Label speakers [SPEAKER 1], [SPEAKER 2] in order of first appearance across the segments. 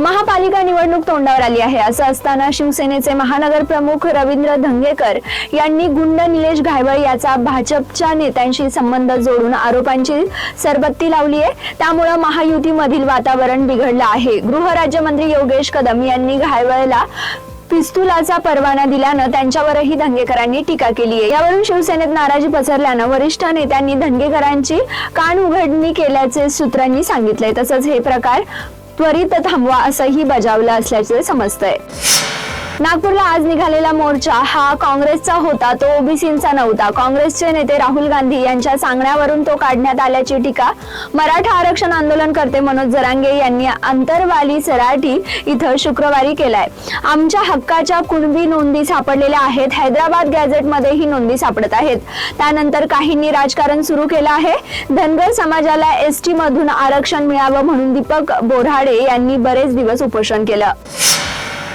[SPEAKER 1] महापालिका निवडणूक तोंडावर आली आहे. असं असताना शिवसेनेचे महानगर प्रमुख रवींद्र धंगेकर यांनी गुंड निलेश घायवळ याचा भाजपच्या नेत्यांशी संबंध जोडून आरोपांची सरबत्ती लावली आहे. त्यामुळे महायुतीमधील वातावरण बिघडलं आहे. गृहराज्यमंत्री योगेश कदम यांनी घायवळला पिस्तुलाचा परवाना दिल्यानं त्यांच्यावरही दंगेकरांनी टीका केली आहे. यावरून शिवसेनेत नाराजी पसरल्यानं वरिष्ठ नेत्यांनी दंगेकरांची कान उघडणी केल्याचे सूत्रांनी सांगितले तसंच हे प्रकार त्वरित थांबवा असंही बजावलं असल्याचे समजतंय. नागपूरला आज निघालेला मोर्चा हा काँग्रेसचा होता तो ओबीसींचा नव्हता. काँग्रेसचे नेते राहुल गांधी यांच्या सांगण्यावरून तो काढण्यात आल्याची टीका मराठा आरक्षण आंदोलनकर्ते मनोज जरांगे यांनी अंतरवाली सराठी इथं शुक्रवारी केलाय. आमच्या हक्काच्या कुणबी नोंदी सापडलेल्या आहेत हैदराबाद गॅझेटमध्ये ही नोंदी सापडत आहेत. त्यानंतर काहींनी राजकारण सुरू केलं आहे. धनगर समाजाला एसटी मधून आरक्षण मिळावं म्हणून दीपक बोराडे यांनी बरेच दिवस उपोषण केलं.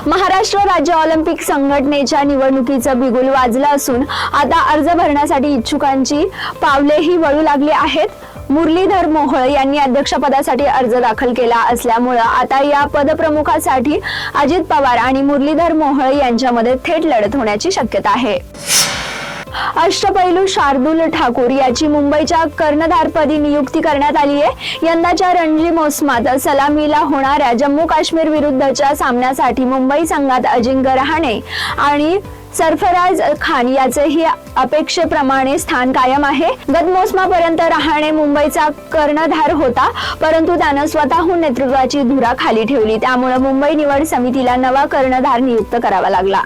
[SPEAKER 1] महाराष्ट्र राज्य ऑलिम्पिक संघटनेच्या निवडणुकीचं बिगुल वाजलं असून आता अर्ज भरण्यासाठी इच्छुकांची पावलेही वळू लागली आहेत. मुरलीधर मोहोळ यांनी अध्यक्षपदासाठी अर्ज दाखल केला असल्यामुळं आता या पदप्रमुखासाठी अजित पवार आणि मुरलीधर मोहोळ यांच्यामध्ये थेट लढत होण्याची शक्यता आहे. अष्टपैलू शार्दूल ठाकूर याची मुंबईच्या कर्णधारपदी नियुक्ती करण्यात आली आहे. यंदाच्या रणजी मोसमात सलामीला होणाऱ्या जम्मू काश्मीर विरुद्धच्या सामन्यासाठी मुंबई संघात अजिंक्य रहाणे आणि सरफराज खान याचेही अपेक्षेप्रमाणे स्थान कायम आहे. गत मोसमापर्यंत रहाणे मुंबईचा कर्णधार होता परंतु त्यानं स्वतःहून नेतृत्वाची धुरा खाली ठेवली. त्यामुळे मुंबई निवड समितीला नवा कर्णधार नियुक्त करावा लागला.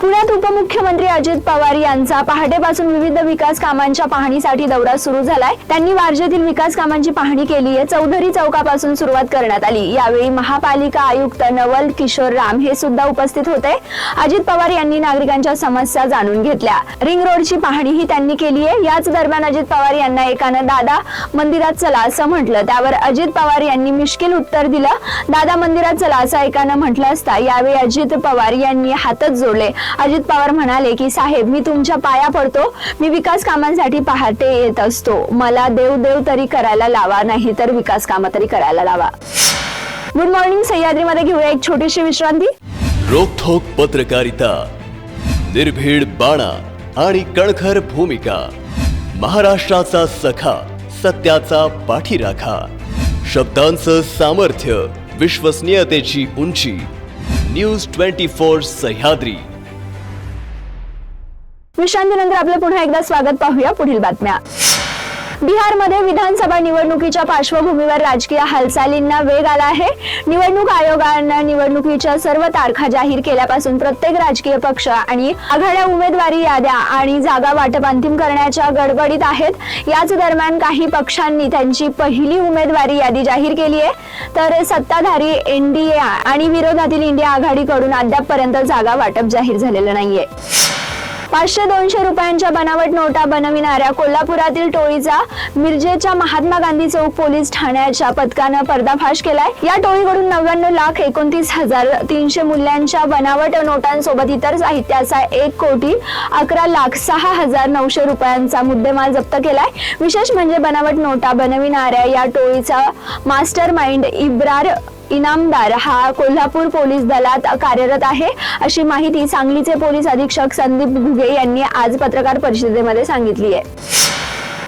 [SPEAKER 1] पुण्यात उपमुख्यमंत्री अजित पवार यांचा पहाटेपासून विविध विकास कामांच्या पाहणीसाठी दौरा सुरू झालाय. त्यांनी वारजेतील विकास कामांची पाहणी केली आहे. चौधरी चौकापासून सुरुवात करण्यात आली. यावेळी महापालिका आयुक्त नवल किशोर राम हे सुद्धा उपस्थित होते. अजित पवार यांनी नागरिकांच्या समस्या जाणून घेतल्या. रिंग रोडची पाहणीही त्यांनी केली आहे. याच दरम्यान अजित पवार यांना एकानं दादा मंदिरात चला असं म्हटलं. त्यावर अजित पवार यांनी मिश्किल उत्तर दिलं. दादा मंदिरात चला असं एकानं म्हटलं असता यावेळी अजित पवार यांनी हातच जोडले. अजित पवार म्हणाले की साहेब मी तुमच्या पाया पडतो. मी विकास कामांसाठी पहाटे येत असतो. मला देव देव तरी करायला लावा नाही तर विकास कामं तरी करायला लावा. गुड मॉर्निंग सह्याद्रीमध्ये घेऊया एक छोटीशी विश्रांती.
[SPEAKER 2] रोखोक पत्रकारिता निर्भीड बाणा आणि कणखर भूमिका. महाराष्ट्राचा सखा सत्याचा पाठीराखा. शब्दांचं सामर्थ्य विश्वसनीयतेची उंची. News twenty four Sahyadri.
[SPEAKER 1] विश्रांतीनंतर आपलं पुन्हा एकदा स्वागत पाहूया. पुढील बातम्या. बिहारमध्ये विधानसभा निवडणुकीच्या पार्श्वभूमीवर राजकीय हालचालींना वेग आला आहे. निवडणूक आयोगानं निवडणुकीच्या सर्व तारखा जाहीर केल्यापासून प्रत्येक राजकीय पक्ष आणि आघाड्या उमेदवारी याद्या आणि जागा वाटप अंतिम करण्याच्या गडबडीत आहेत. याच दरम्यान काही पक्षांनी त्यांची पहिली उमेदवारी यादी जाहीर केली आहे. तर सत्ताधारी एनडीए आणि विरोधातील इंडिया आघाडीकडून अद्यापपर्यंत जागा वाटप जाहीर झालेलं नाहीये. पाचशे दोनशे रुपयांच्या बनावट नोटा बनविणाऱ्या कोल्हापुरातील टोळीचा मिरजेच्या महात्मा गांधी चौक पोलीस ठाण्याच्या पथकानं पर्दाफाश केलाय. या टोळीकडून नव्याण्णव लाख एकोणतीस हजार तीनशे मूल्यांच्या बनावट नोटांसोबत इतर साहित्याचा एक कोटी अकरा लाख सहा हजार नऊशे रुपयांचा मुद्देमाल जप्त केलाय. विशेष म्हणजे बनावट नोटा बनविणाऱ्या या टोळीचा मास्टर माइंड इब्रार इनामदार हा कोल्हापूर पोलीस दलात कार्यरत आहे. अशी माहिती सांगलीचे पोलीस अधीक्षक संदीप घुगे यांनी आज पत्रकार परिषदेमध्ये सांगितली आहे.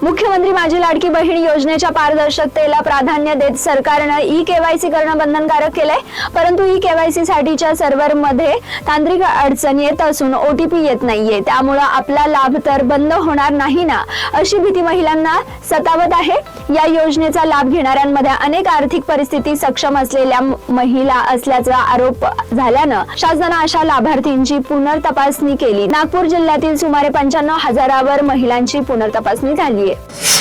[SPEAKER 1] मुख्यमंत्री माझी लाडकी बहीण योजनेच्या पारदर्शकतेला प्राधान्य देत सरकारनं ई केवायसी करणं बंधनकारक केलंय. परंतु ई केवायसी साठीच्या सर्व्हरमध्ये तांत्रिक अडचण येत असून ओटीपी येत नाहीये. त्यामुळं आपला लाभ तर बंद होणार नाही ना? अशी भीती महिलांना सतावत आहे. या योजनेचा लाभ घेणाऱ्यांमध्ये अनेक आर्थिक परिस्थिती सक्षम असलेल्या महिला असल्याचा आरोप झाल्यानं शासनानं अशा लाभार्थींची पुनर्तपासणी केली. नागपूर जिल्ह्यातील सुमारे पंच्याण्णव हजारावर महिलांची पुनर्तपासणी झाली. आहे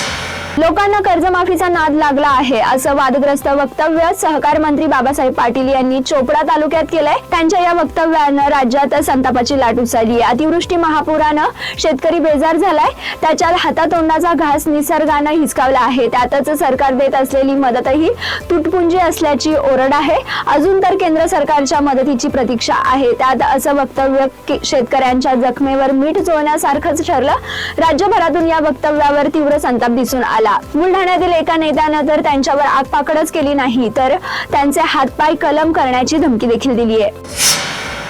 [SPEAKER 1] लोकांना कर्जमाफीचा नाद लागला आहे असं वादग्रस्त वक्तव्य सहकार मंत्री बाबासाहेब पाटील यांनी चोपडा तालुक्यात केलंय. त्यांच्या या वक्तव्यानं राज्यात संतापाची लाट उसळली आहे अतिवृष्टी महापुरानं शेतकरी बेजार झालाय. त्याच्या हातातोंडाचा घास निसर्गानं हिसकावला आहे. त्यातच सरकार देत असलेली मदतही तुटपुंजी असल्याची ओरड आहे. अजून तर केंद्र सरकारच्या मदतीची प्रतीक्षा आहे. त्यात असं वक्तव्य शेतकऱ्यांच्या जखमेवर मीठ चोळण्यासारखंच ठरलं. राज्यभरातून या वक्तव्यावर तीव्र संताप दिसून आला. बुलढाण्यातील एका नेत्यानं तर त्यांच्यावर आगपाकडच केली नाही तर त्यांचे हातपाय कलम करण्याची धमकी देखील दिली आहे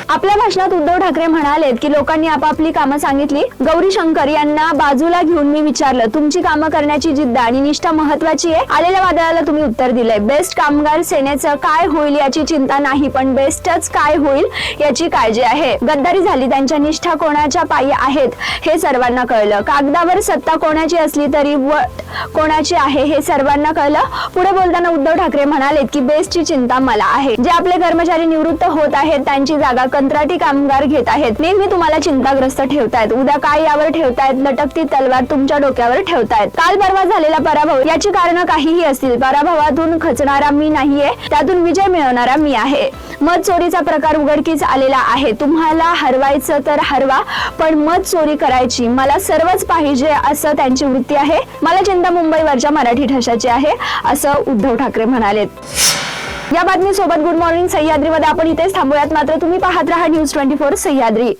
[SPEAKER 1] आपल्या भाषणात उद्धव ठाकरे म्हणालेत की लोकांनी आपापली कामं सांगितली. गौरी शंकर यांना बाजूला घेऊन मी विचारलं तुमची कामं करण्याची जिद्द आणि निष्ठा महत्वाची आहे? आलेल्या वादळाला तुम्ही उत्तर दिलंय. बेस्ट कामगार सेनेचं काय होईल याची चिंता नाही पण बेस्टच काय होईल याची काळजी आहे. गद्दारी झाली त्यांच्या निष्ठा कोणाच्या पायी आहेत हे सर्वांना कळलं. कागदावर सत्ता कोणाची असली तरी वट कोणाची आहे हे सर्वांना कळलं. पुढे बोलताना उद्धव ठाकरे म्हणालेत की बेस्टची चिंता मला आहे. जे आपले कर्मचारी निवृत्त होत आहेत त्यांची जागा कंत्राटी कामगार घेत आहेत. नेहमी तुम्हाला चिंताग्रस्त ठेवतायत. उद्या काय यावर ठेवतायत? लटकती तलवार तुमच्या डोक्यावर ठेवतायत. काल परवा झालेला पराभव याची कारण काहीही असतील. पराभवातून खचणारा मी नाहीये त्यातून विजय मिळवणारा मी आहे. मत चोरीचा प्रकार उघडकीस आलेला आहे. तुम्हाला हरवायचं तर हरवा पण मत चोरी करायची. मला सर्वच पाहिजे असं त्यांची वृत्ती आहे. मला चिंता मुंबईवरच्या मराठी ठशाची आहे असं उद्धव ठाकरे म्हणालेत. या बातमीसोबत गुड मॉर्निंग सह्याद्रीमध्ये आपण इथेच थांबूयात. मात्र तुम्ही पाहत राहा न्यूज ट्वेंटी फोर सह्याद्री.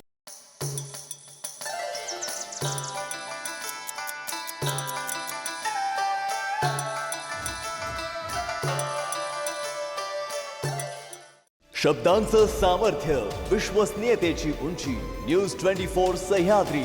[SPEAKER 2] शब्दांचं सामर्थ्य विश्वसनीयतेची उंची न्यूज ट्वेंटी फोर सह्याद्री.